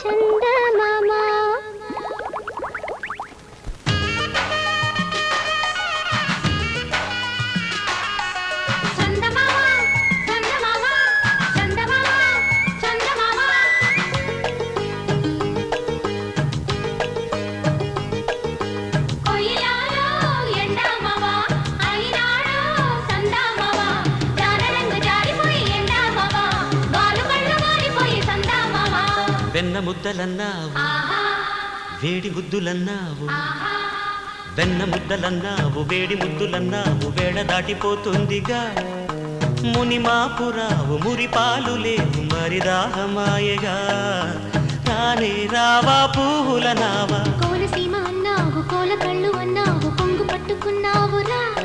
சந்தா వెన్న ముద్దలన్నావు. వేడి ముద్దులన్నావు. వెన్న ముద్దలన్నావు వేడి ముద్దులన్నావు వేడ దాటిపోతుందిగా. మునిమాపురావు మురిపాలు లేవు మరి దాహమాయగా. రానే రావా పూల నావా. కోనసీమ అన్నావు కోల కళ్ళు అన్నావు కొంగు పట్టుకున్నావురా.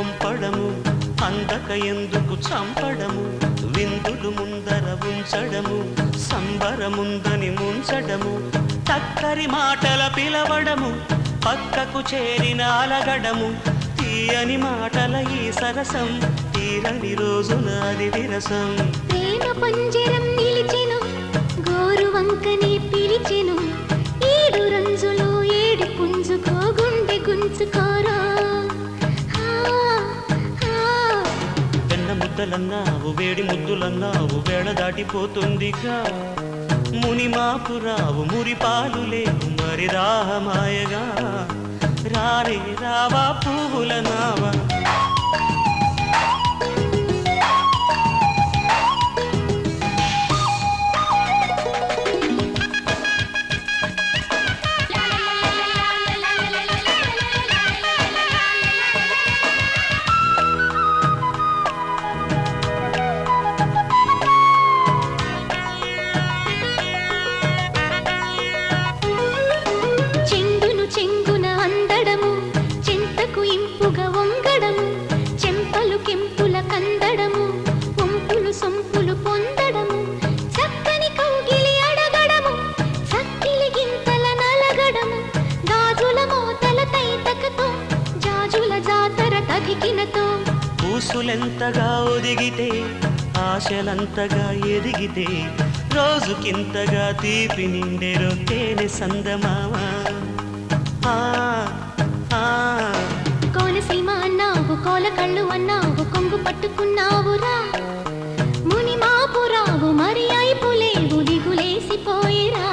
ఉందని అందక ఎందుకు చంపడము? విందులు ముందర ఉంచడము సంబరముందని ముంచడము తక్కరి మాటల పిలవడము పక్కకు చేరిన అలగడము తీయని మాటల ఈ సరసం తీరని రోజున అది విరసం. ప్రేమ పంజరం నిలిచెను గోరు వంకని పిలిచెను ముద్దలన్నావు వేడి ముద్దులన్నావు వేళ దాటిపోతుందిగా ముని మురి మురిపాలు లేవు మరి రాహమాయగా రారే రావా పువ్వుల నావా. అందడము చింతకు ఇంపుగా వంగడము చెంపలు కెంపుల కందడము కొంపులు సొంపులు పొందడము చక్కని కౌగిలి అడగడము చక్కిలి గింతల నలగడము గాజుల మోతల తైతకతో జాజుల జాతర తగికినతో. పూసులెంతగా ఒదిగితే ఆశలంతగా ఎదిగితే రోజుకింతగా తీపి నిండెరో తేనె సందమావా కోల కళ్ళు అన్నావు కొంగు పట్టుకున్నావురా. ముని మాపురావు మరి అయిపోలేవు దిగులేసిపోయిరా.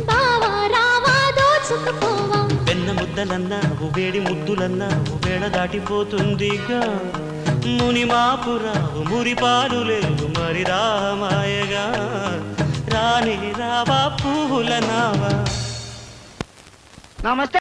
బావా రావా దోచుకుపోవా. వెన్న ముద్దలన్నావు వేడి ముద్దులన్నావు వేళ దాటిపోతుందిగా. ముని మాపురావు మురిపాలు లేవు మరి రామాయగా. రాని రావా పువ్వుల నావా. నమస్తే.